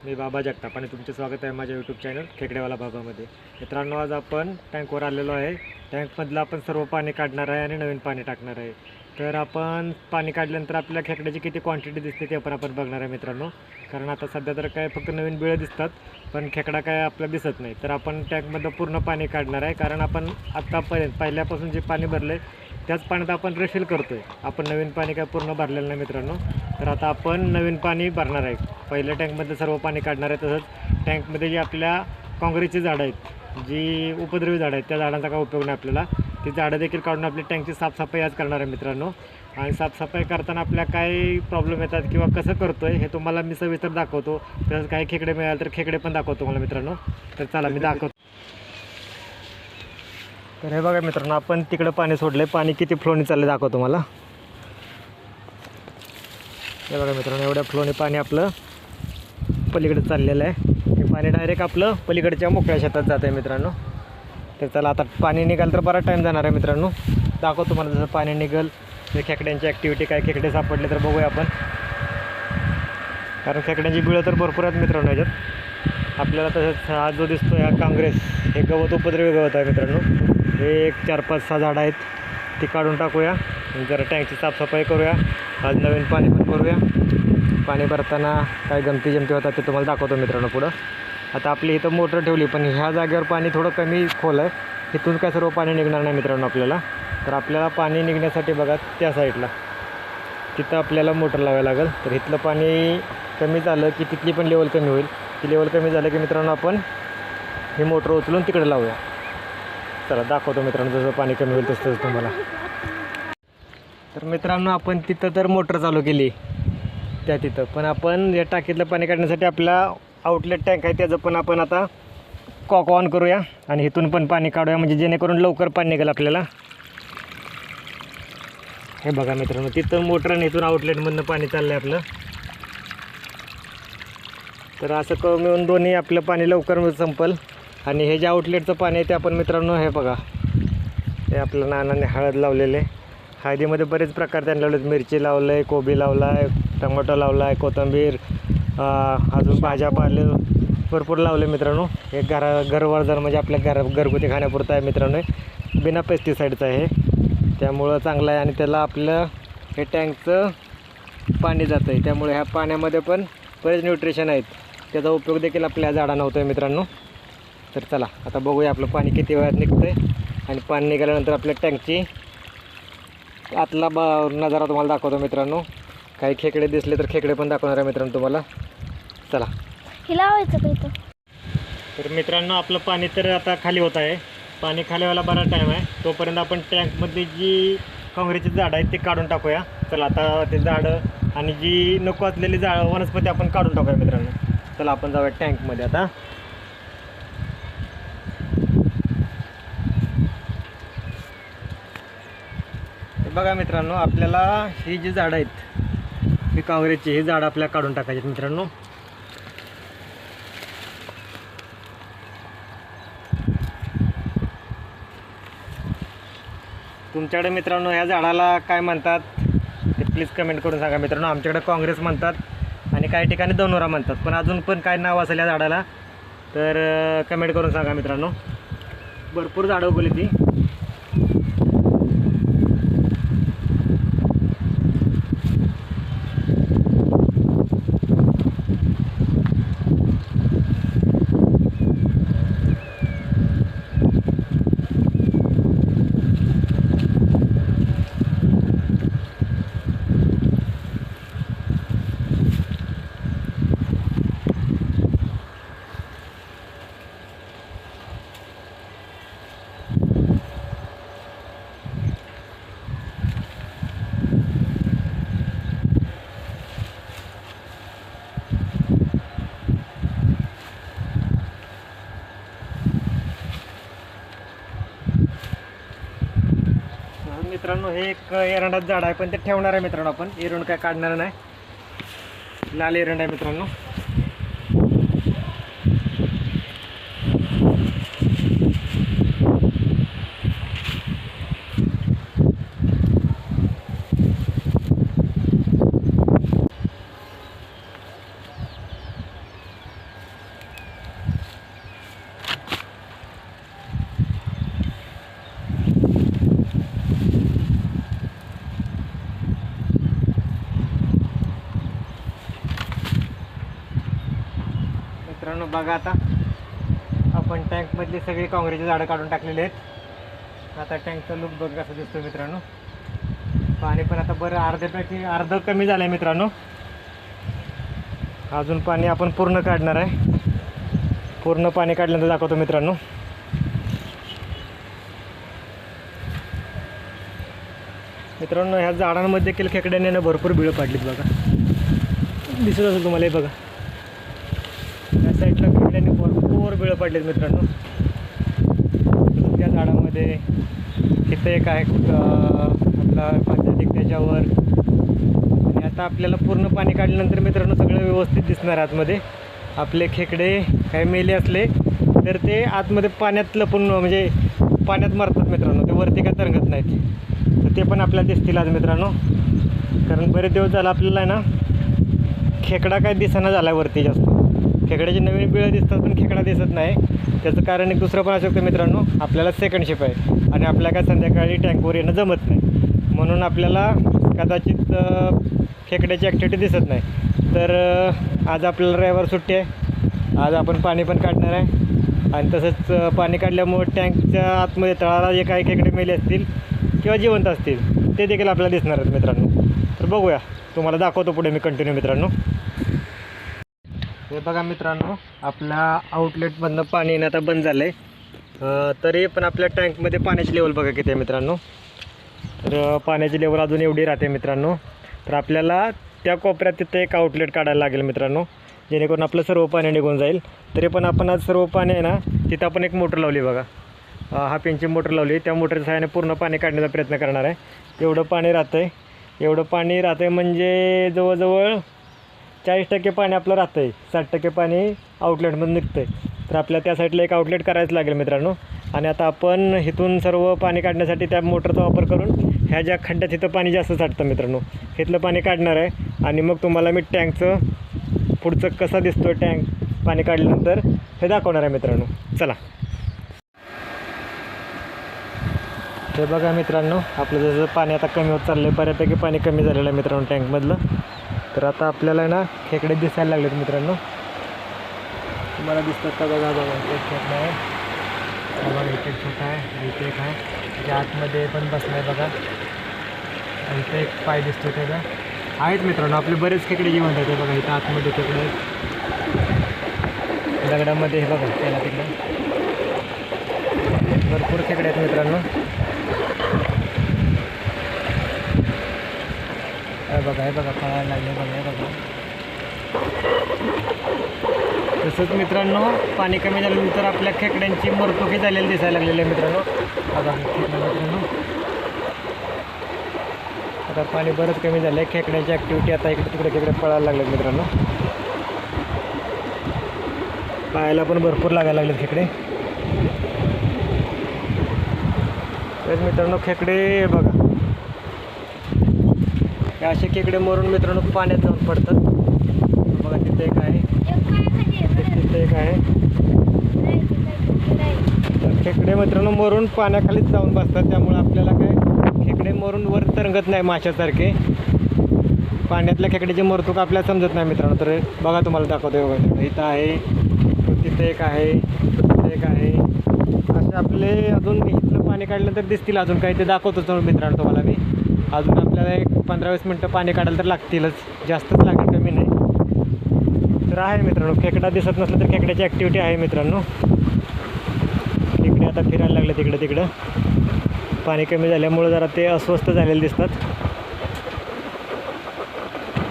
मी बाबा जगताप आणि तुमचे स्वागत आहे माझ्या यूट्यूब चॅनल खेकडेवाला बाबामध्ये मित्रांनो आज आपण टँकवर आलेलो आहे. टँकमधलं आपण सर्व पाणी काढणार आहे आणि नवीन पाणी टाकणार आहे. तर आपण पाणी काढल्यानंतर आपल्याला खेकड्याची किती क्वांटिटी दिसते ते पण आपण बघणार आहे मित्रांनो. कारण आता सध्या तर काय फक्त नवीन बिळं दिसतात पण खेकडा काय आपल्याला दिसत नाही. तर आपण टँकमधलं पूर्ण पाणी काढणार आहे. कारण आपण आत्तापर्यंत पहिल्यापासून जे पाणी भरलं आहे त्याच पाण्यात आपण रेफिल करतो आहे आपण नवीन पाणी काय पूर्ण भरलेलं नाही मित्रांनो. तर आता आपण नवीन पाणी भरणार आहे. पहिल्या टँकमध्ये सर्व पाणी काढणार आहे. तसंच टँकमध्ये जी आपल्या काँग्रेसची झाडं आहेत जी उपद्रवी झाडं आहेत त्या झाडांचा काय उपयोग नाही आपल्याला. ती झाडं देखील काढून आपली टँकची साफसफाई आज करणार आहे मित्रांनो. आणि साफसफाई करताना आपल्या काय प्रॉब्लेम येतात किंवा कसं करतो आहे हे तुम्हाला मी सविस्तर दाखवतो. तसंच काही खेकडे मिळाले तर खेकडे पण दाखवतो मला मित्रांनो. तर चला मी दाखवतो. तर हे बघा मित्रांनो आपण तिकडं पाणी सोडलं आहे पाणी किती फ्लोनी चाललं दाखवतो मला हे बघा मित्रांनो एवढ्या फ्लोने पाणी आपलं पलीकडे चाललेलं आहे. हे पाणी डायरेक्ट आपलं पलीकडच्या मोकळ्या शेतात जात आहे मित्रांनो. तर चला आता पाणी निघाल तर बराच टाईम जाणार आहे मित्रांनो. दाखव तुम्हाला जसं पाणी निघल तर खेकड्यांची ॲक्टिव्हिटी काय खेकडे सापडले तर बघूया आपण. कारण खेकड्यांची बिळं तर भरपूर आहेत मित्रांनो याच्यात. आपल्याला तसंच हा जो दिसतो हा काँग्रेस हे गवत उपद्रवी गवत आहे मित्रांनो. हे एक चार पाच सहा झाडं आहेत ती काढून टाकूया. जरा टँकची साफसफाई करूया. आज नवीन पाणी पण भरूया पाणी भरताना काय गमती जमती होतात ते तुम्हाला दाखवतो मित्रांनो पुढं. आता आपली इथं मोटर ठेवली पण ह्या जागेवर पाणी थोडं कमी खोल आहे. तिथून काय सर्व पाणी निघणार नाही मित्रांनो आपल्याला. तर आपल्याला पाणी निघण्यासाठी बघा त्या साईडला. तिथं आपल्याला मोटर लावायला लागेल. तर इथलं पाणी कमी झालं की तिथली पण लेवल कमी होईल. ती लेवल कमी झालं की मित्रांनो आपण ही मोटर उचलून तिकडे लावूया. चला दाखवतो मित्रांनो जसं पाणी कमी होईल तसं तुम्हाला. तर मित्रांनो आपण तिथं तर मोटर चालू केली. त्या तिथं. पण आपण या टाकीतलं पाणी काढण्यासाठी आपला आउटलेट टँक आहे त्याचं पण आपण आता कॉक ऑन करूया. आणि इथून पण पाणी काढूया म्हणजे जेणेकरून लवकर पाणी निघेल आपल्याला. हे बघा मित्रांनो तिथं मोटर आणि इथून आउटलेटमधनं पाणी चाललं आहे आपलं. तर असं कमी मिळून दोन्ही आपलं पाणी लवकर संपल. आणि हे जे आउटलेटचं पाणी आहे ते आपण मित्रांनो हे बघा. हे आपलं नानाने हळद लावलेले. हळदीमध्ये बरेच प्रकार त्यांनी लावलेत. मिरची लावलं आहे कोबी लावला आहे टमाटो लावला आहे कोथिंबीर अजून भाज्या पाले भरपूर लावले मित्रांनो. हे घरा घरवर्धन म्हणजे आपल्या घर घरगुती खाण्यापुरतं आहे मित्रांनो. बिना पेस्टिसाईडचं आहे त्यामुळं चांगलं आहे आणि त्याला आपलं हे टँकचं पाणी जातं आहे त्यामुळे ह्या पाण्यामध्ये पण बरेच न्यूट्रिशन आहेत. त्याचा उपयोग देखील आपल्या झाडांना होतो आहे मित्रांनो. तर चला आता बघूया आपलं पाणी किती वेळात निघतं आहे आणि पाणी निघाल्यानंतर आपल्या टँकची आतला बा नजारा तुम्हाला दाखवतो मित्रांनो. काही खेकडे दिसले तर खेकडे पण दाखवणार आहे मित्रांनो तुम्हाला. चला. हे लावायचं का इथं? तर मित्रांनो आपलं पाणी तर आता खाली होत आहे. पाणी खाली व्हायला बराच टाईम आहे. तोपर्यंत आपण टँकमधली जी काँग्रेसची झाडं आहेत ते काढून टाकूया. चला आता ते झाडं आणि जी नको असलेली झाडं वनस्पती आपण काढून टाकूया मित्रांनो. चला आपण जाऊया टँकमध्ये आता. बघा मित्रांनो आपल्याला ही जी झाडं आहेत ही काँग्रेसची ही झाडं आपल्याला काढून टाकायची मित्रांनो. तुमच्याकडे मित्रांनो ह्या झाडाला काय म्हणतात ते प्लीज कमेंट करून सांगा मित्रांनो. आमच्याकडे काँग्रेस म्हणतात आणि काही ठिकाणी दोनोरा म्हणतात पण अजून पण काय नाव असेल या झाडाला तर कमेंट करून सांगा मित्रांनो. भरपूर झाडं उगवली ती तर मित्रांनो हे एक एरंडाचं झाड आहे पण ते ठेवणार आहे मित्रांनो आपण. एरंड काय काढणार नाही. लाल एरंड आहे मित्रांनो. मित्रांनो बघा आता. आपण टँकमधली सगळी काँग्रेसची झाडं काढून टाकलेली आहेत. आता टँकचा लुक बघ कसं दिसतो मित्रांनो. पाणी पण आता बरं अर्ध्यापैकी अर्ध कमी झालं आहे मित्रांनो. अजून पाणी आपण पूर्ण काढणार आहे. पूर्ण पाणी काढल्यानंतर दाखवतो मित्रांनो. मित्रांनो ह्या झाडांमध्ये देखील खेकड्याने ना भरपूर बिळं पाडलीत बघा. दिसत असेल तुम्हाला हे बघा त्या साईडला खेकड्याने भरपूर पडलेत मित्रांनो. त्या झाडामध्ये तिथं एक आहे आपला पंचायत त्याच्यावर. आणि आता आपल्याला पूर्ण पाणी काढल्यानंतर मित्रांनो सगळं व्यवस्थित दिसणार आतमध्ये. आपले खेकडे काही मेले असले तर ते आतमध्ये पाण्यात लपून म्हणजे पाण्यात मरतात मित्रांनो. ते वरती काय तरंगत नाहीत. तर ते पण आपल्याला दिसतील आज मित्रांनो. कारण बरेच दिवस झाला आपल्याला आहे ना खेकडा काय दिसेना झाला वरती जास्त. खेकड्याची नवीन बिळं दिसतात पण खेकडा दिसत नाही. त्याचं कारण एक दुसरं पण असू शकतं मित्रांनो आपल्याला सेकंड शिप आहे. आणि आपल्या काय संध्याकाळी टँकवर येणं जमत नाही. म्हणून आपल्याला कदाचित खेकड्याची ॲक्टिव्हिटी दिसत नाही. तर आज आपल्याला रविवार सुट्टी आहे. आज आपण पाणी पण काढणार आहे. आणि तसंच पाणी काढल्यामुळे टँकच्या आतमध्ये तळाला जे काही खेकडे मेले असतील किंवा जिवंत असतील ते देखील आपल्याला दिसणार आहेत मित्रांनो. तर बघूया. तुम्हाला दाखवतो पुढे मी कंटिन्यू मित्रांनो. हे बघा मित्रांनो आपल्या आउटलेटमधनं पाणी येणं आता बंद झालं आहे तरी पण आपल्या टँकमध्ये पाण्याची लेवल बघा किती आहे मित्रांनो. तर पाण्याची लेवल अजून एवढी राहते मित्रांनो. तर आपल्याला त्या कोपऱ्यात तिथं एक आउटलेट काढायला लागेल मित्रांनो जेणेकरून आपलं सर्व पाणी निघून जाईल. तरी पण आपण आज सर्व पाणी आहे ना तिथं आपण एक मोटर लावली बघा. हाफ इंची मोटर लावली. त्या मोटरच्या सहाय्याने पूर्ण पाणी काढण्याचा प्रयत्न करणार आहे. एवढं पाणी राहतं आहे एवढं पाणी राहतं आहे म्हणजे जवळजवळ चाळीस टक्के पाणी आपलं राहतं आहे साठ टक्के पाणी आउटलेटमधून निघतं आहे तर आपल्याला त्या साईडला एक आउटलेट करायचं लागेल मित्रांनो. आणि आता आपण इथून सर्व पाणी काढण्यासाठी त्या मोटरचा वापर करून ह्या ज्या खड्ड्यात इथं पाणी जास्त साठतं मित्रांनो इथलं पाणी काढणार आहे. आणि मग तुम्हाला मी टँकचं पुढचं कसं दिसतो टँक पाणी काढल्यानंतर हे दाखवणार आहे मित्रांनो. चला. हे बघा मित्रांनो आपलं जसं पाणी आता कमी होत चाललं आहे बऱ्यापैकी पाणी कमी झालेलं आहे मित्रांनो टँकमधलं. तर आता आपल्याला ना खेकडे दिसायला लागलेत मित्रांनो. तुम्हाला दिसतात का? बघा बघा. एक खेकडा आहे. बघा इथे एक छोटा आहे इथे एक आहे. त्याच्या आतमध्ये पण बसला आहे बघा. आणि इथे एक पाय दिसतो त्याचा. आहेत मित्रांनो आपले बरेच खेकडे जिवंत आहेत. बघा इथं आतमध्ये खेकडे दगडामध्ये हे बघा त्याला तिकडे. भरपूर खेकडे आहेत मित्रांनो. आहे बघा हे बघा कळायला लागले बघा हे बघा. तसंच मित्रांनो पाणी कमी झाल्यानंतर आपल्या खेकड्यांची मरतुकी झालेली दिसायला लागलेली आहे मित्रांनो. बघा मित्रांनो. आता पाणी बरंच कमी झालं आहे खेकड्यांची ॲक्टिव्हिटी आता इकडे तिकडे तिकडे पळायला लागले मित्रांनो. पायाला पण भरपूर लागायला लागले खेकडे. तर मित्रांनो खेकडे बघा. हे असे खेकडे मरून मित्रांनो पाण्यात जाऊन पडतात. बघा तिथे एक आहे. तिथे एक आहे. तर खेकडे मित्रांनो मरून पाण्याखालीच जाऊन बसतात. त्यामुळे आपल्याला काय खेकडे मरून वर तरंगत नाही माशासारखे. पाण्यातल्या खेकड्याची मरतूक आपल्याला समजत नाही मित्रांनो. तर बघा तुम्हाला दाखवतो बघा. इथं आहे. तिथे एक आहे. तिथे एक आहे. असे आपले अजून इथलं पाणी काढलं तर दिसतील अजून काही. ते दाखवतोच मित्रांनो तुम्हाला मी. अजून आपल्याला एक पंधरा वीस मिनटं पाणी काढायला तर लागतीलच. जास्तच लागेल कमी नाही. तर आहे मित्रांनो खेकडा दिसत नसलं तर खेकड्याची ॲक्टिव्हिटी आहे मित्रांनो. खेकडे आता फिरायला लागले तिकडं तिकडं पाणी कमी झाल्यामुळं जरा ते अस्वस्थ झालेले दिसतात.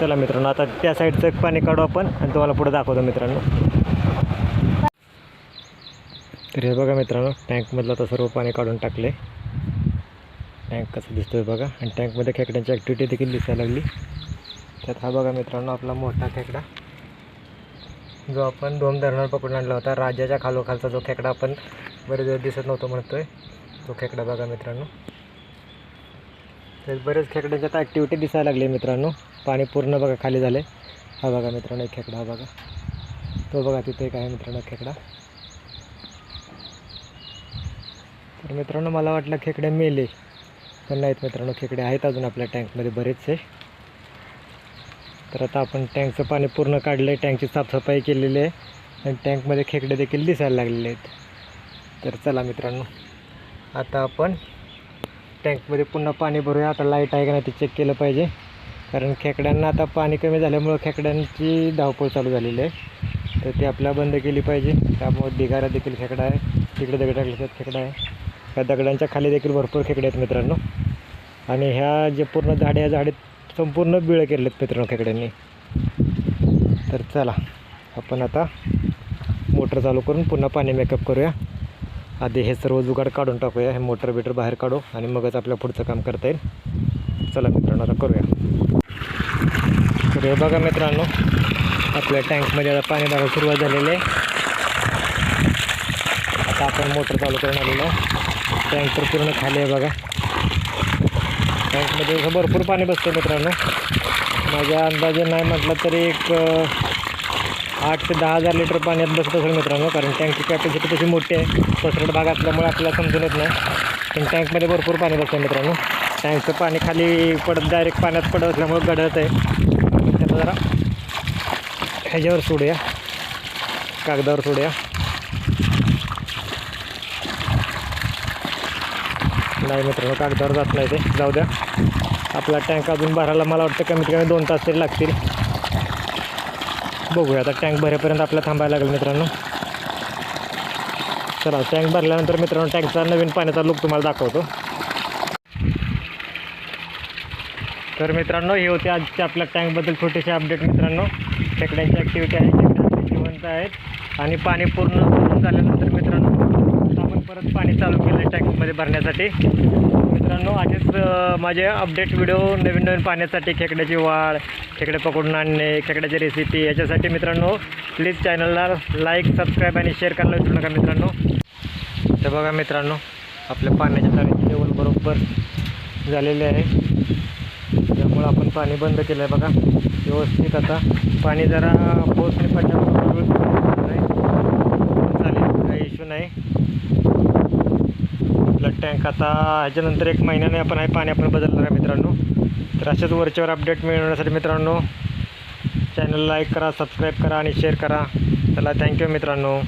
चला मित्रांनो आता त्या साईडचं पाणी काढू आपण आणि तुम्हाला पुढे दाखवतो मित्रांनो. तर हे बघा मित्रांनो टँकमधलं आता सर्व पाणी काढून टाकले टँक कसं दिसतोय बघा. आणि टँकमध्ये खेकड्यांची ॲक्टिव्हिटी देखील दिसायला लागली. त्यात हा बघा मित्रांनो आपला मोठा खेकडा. जो आपण दोन धरणावर पकडून आणला होता. राजाच्या खालोखालचा जो खेकडा आपण बरेच दिवस दिसत नव्हतो म्हणतोय. तो खेकडा बघा मित्रांनो. तर बरेच खेकड्यांच्या आता ॲक्टिव्हिटी दिसायला लागली मित्रांनो. पाणी पूर्ण बघा खाली झाले हा बघा मित्रांनो एक खेकडा हा बघा. तो बघा तिथे एक आहे मित्रांनो खेकडा. तर मित्रांनो मला वाटलं खेकडे मेले. पण नाहीत मित्रांनो खेकडे आहेत अजून आपल्या टँकमध्ये बरेचसे. तर आता आपण टँकचं पाणी पूर्ण काढलं आहे टँकची साफसफाई केलेली आहे आणि टँकमध्ये खेकडे देखील दिसायला लागलेले आहेत. तर चला मित्रांनो आता आपण टँकमध्ये पुन्हा पाणी भरूया. आता लाइट आहे का नाही ते चेक केलं पाहिजे. कारण खेकड्यांना आता पाणी कमी झाल्यामुळं खेकड्यांची धावपळ चालू झालेली आहे. तर ती आपल्याला बंद केली पाहिजे. त्यामुळे ढिगारा देखील खेकडा आहे. तिकडे दगड टाकले खेकडा आहे. ह्या दगडांच्या खाली देखील भरपूर खेकडे आहेत मित्रांनो. आणि ह्या जे पूर्ण झाडे ह्या झाडे संपूर्ण बिळं आहेत मित्रांनो खेकड्यांनी. तर चला आपण आता मोटर चालू करून पुन्हा पाणी मेकअप करूया. आधी हे सर्व जुगाड काढून टाकूया हे मोटर बिटर बाहेर काढू आणि मगच आपल्या पुढचं काम करता येईल. चला मित्रांनो आता करूया. तर हे बघा मित्रांनो आपल्या टँकमध्ये आता पाणी भरायला सुरुवात झालेली आहे. आता आपण मोटर चालू करून आलेलो आहे. टँकर पूर्ण खाली आहे बघा. टँकमध्ये असं भरपूर पाणी बसतं मित्रांनो. माझ्या अंदाजे नाही म्हटलं तरी एक आठ ते दहा हजार लिटर पाण्यात बसत असेल मित्रांनो कारण टँकची कॅपॅसिटी तशी मोठी आहे. पसरट भाग असल्यामुळे आपल्याला समजून येत नाही. पण टँकमध्ये भरपूर पाणी बसतं मित्रांनो. टँकचं पाणी खाली पडत डायरेक्ट पाण्यात पडत असल्यामुळे गडत आहे. त्याला जरा ह्याच्यावर सोडूया. कागदावर सोडूया. नाही मित्रांनो. कागदावर जात नाही ते. जाऊ द्या. आपला टँक अजून भरायला मला वाटतं कमीत कमी दोन तास तरी लागतील. बघूया आता टँक भरेपर्यंत आपल्याला थांबायला लागेल मित्रांनो. चला टँक भरल्यानंतर मित्रांनो टँकचा नवीन पाण्याचा लुक तुम्हाला दाखवतो. तर मित्रांनो हे होते आजच्या आपल्या टँकबद्दल छोटेसे अपडेट मित्रांनो. टेकड्यांची ॲक्टिव्हिटी आहे जिवंत आहेत. आणि पाणी पूर्ण झाल्यानंतर मित्रांनो परत पाणी चालू केलं आहे टँकमध्ये भरण्यासाठी. मित्रांनो आधीच माझे अपडेट व्हिडिओ नवीन नवीन पाण्यासाठी खेकड्याची वाढ खेकडे पकडून आणणे खेकड्याची रेसिपी याच्यासाठी मित्रांनो प्लीज चॅनलला लाईक सबस्क्राईब आणि शेअर करायला विसरू नका मित्रांनो. तर बघा मित्रांनो आपल्या पाण्याच्या तारीख लेवल बरोबर झालेले आहे. त्यामुळं आपण पाणी बंद केलं आहे बघा. व्यवस्थित आता पाणी जरा पोचणे पडल्यामुळे चालेल काही इश्यू नाही. टँक आता ह्याच्यानंतर एक महिन्याने आपण हे पाणी आपण बदलणार आहे मित्रांनो. तर असेच वरच्यावर अपडेट मिळवण्यासाठी मित्रांनो चॅनल लाईक करा सबस्क्राईब करा आणि शेअर करा. चला थँक्यू मित्रांनो.